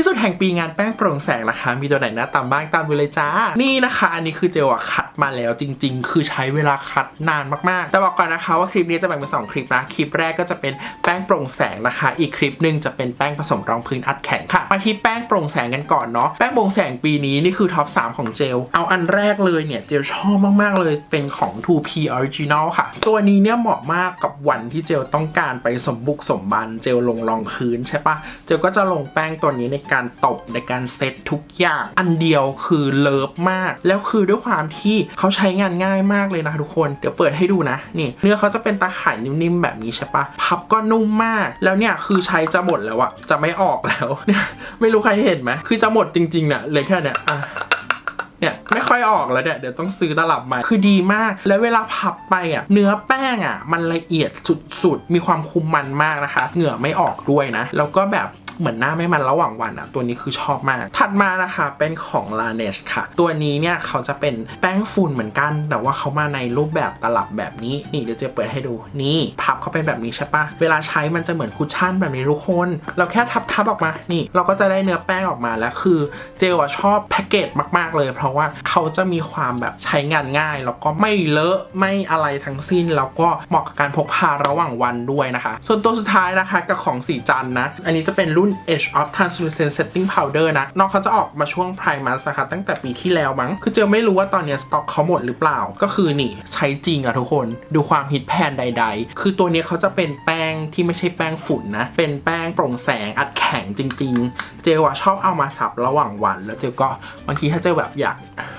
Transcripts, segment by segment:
ที่สุดแห่งปีงานแป้งโปร่งแสงนะคะ มีตัวไหนหน้าตามบ้างตามดูเลยจ้า นี่นะคะ อันนี้คือเจลอะคัดมาแล้วจริง ๆ คือใช้เวลาคัดนานมากๆ แต่บอกก่อนนะคะว่าคลิปนี้จะแบ่งเป็นสองคลิปนะ คลิปแรกก็จะเป็นแป้งโปร่งแสงนะคะ อีกคลิปหนึ่งจะเป็นแป้งผสมรองพื้นอัดแข็งค่ะ มาที่แป้งโปร่งแสงกันก่อนเนาะ แป้งโปร่งแสงปีนี้นี่คือท็อป3ของเจล เอาอันแรกเลยเนี่ยเจลชอบมากๆเลยเป็นของ 2P Original ค่ะ ตัวนี้เนี่ยเหมาะมากกับวันที่เจลต้องการไปสมบุกสมบัน เจลลงรองพื้นใช่ปะเจลก็จะลงแป้งตัวนี้ในการตบในการเซตทุกอย่าง อันเดียวคือเลิฟมาก แล้วคือด้วยความที่เขาใช้งานง่ายมากเลยนะทุกคน เดี๋ยวเปิดให้ดูนะนี่เนื้อเขาจะเป็นตาข่ายนิ่มๆแบบนี้ใช่ปะพับก็นุ่มมาก แล้วเนี่ยคือใช้จะหมดแล้วอะจะไม่ออกแล้วเนี่ยไม่รู้ใครเห็นไหมคือจะหมดจริงๆนี่ยเลยแค่เนี่ยอะเนี่ยไม่ค่อยออกแล้วเนี่ยเดี๋ยวต้องซื้อตลับใหม่คือดีมาก แล้วเวลาพับไปอะเนื้อแป้งอะ มันละเอียดสุดๆ มีความคุมมันมากนะคะ เหงื่อไม่ออกด้วยนะ แล้วก็แบบ เหมือนหน้าไม่มันระหว่างวันอะตัวนี้คือชอบมาก ถัดมานะคะเป็นของ l a n e s ค่ะ ตัวนี้เนี่ยเขาจะเป็นแป้งฝุ่นเหมือนกัน แต่ว่าเขามาในรูปแบบตลับแบบนี้ นี่เดี๋ยวจะเปิดให้ดู นี่พับเขาเป็นแบบนี้ใช่ปะเวลาใช้มันจะเหมือนคุชชั่นแบบนี้ทุกคน เราแค่ทับทับออกมา นี่ เราก็จะได้เนื้อแป้งออกมาแล้วคือเจลอะชอบแพ็กเกจมากๆ เลย เพราะว่าเขาจะมีความแบบใช้งานง่ายแล้วก็ไม่เลอะไม่อะไรทั้งสิ้นแล้วก็เหมาะกับการพกพาระหว่างวันด้วยนะคะ ส่วนตัวสุดท้ายนะคะกับของสีจันนะ อันนี้จะเป็นรุ่น Edge of Translucent Setting Powder นะ น้องเขาจะออกมาช่วง Primus นะคะ ตั้งแต่ปีที่แล้วมั้ง คือเจลไม่รู้ว่าตอนนี้สต็อกเขาหมดหรือเปล่า ก็คือนี่ ใช้จริงอะทุกคน ดูความฮิตแพนใด ๆ คือตัวนี้เขาจะเป็นแป้งที่ไม่ใช่แป้งฝุ่นนะ เป็นแป้งโปร่งแสงอัดแข็งจริง ๆ เจลอะชอบเอามาสับระหว่างวัน แล้วเจลก็บางทีถ้าเจลแบบอยาก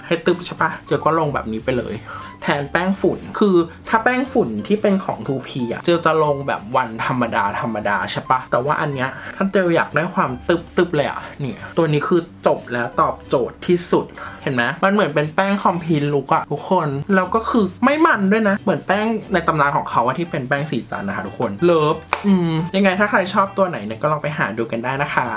ให้ตึบใช่ปะเจลก็ลงแบบนี้ไปเลย แทนแป้งฝุ่นคือถ้าแป้งฝุ่นที่เป็นของ 2P อะเจลจะลงแบบวันธรรมดาธรรมดาใช่ปะแต่ว่าอันเนี้ยถ้าเจลอยากได้ความตึบตึบๆเลยอะเนี่ยตัวนี้คือจบแล้วตอบโจทย์ที่สุดเห็นไหมมันเหมือนเป็นแป้งคอมพินลุกอะทุกคนแล้วก็คือไม่มันด้วยนะ เหมือนแป้งในตำนานของเขาที่เป็นแป้งสีจันนะคะทุกคนเลิฟอืมยังไงถ้าใครชอบตัวไหนเนี่ยก็ลองไปหาดูกันได้นะคะ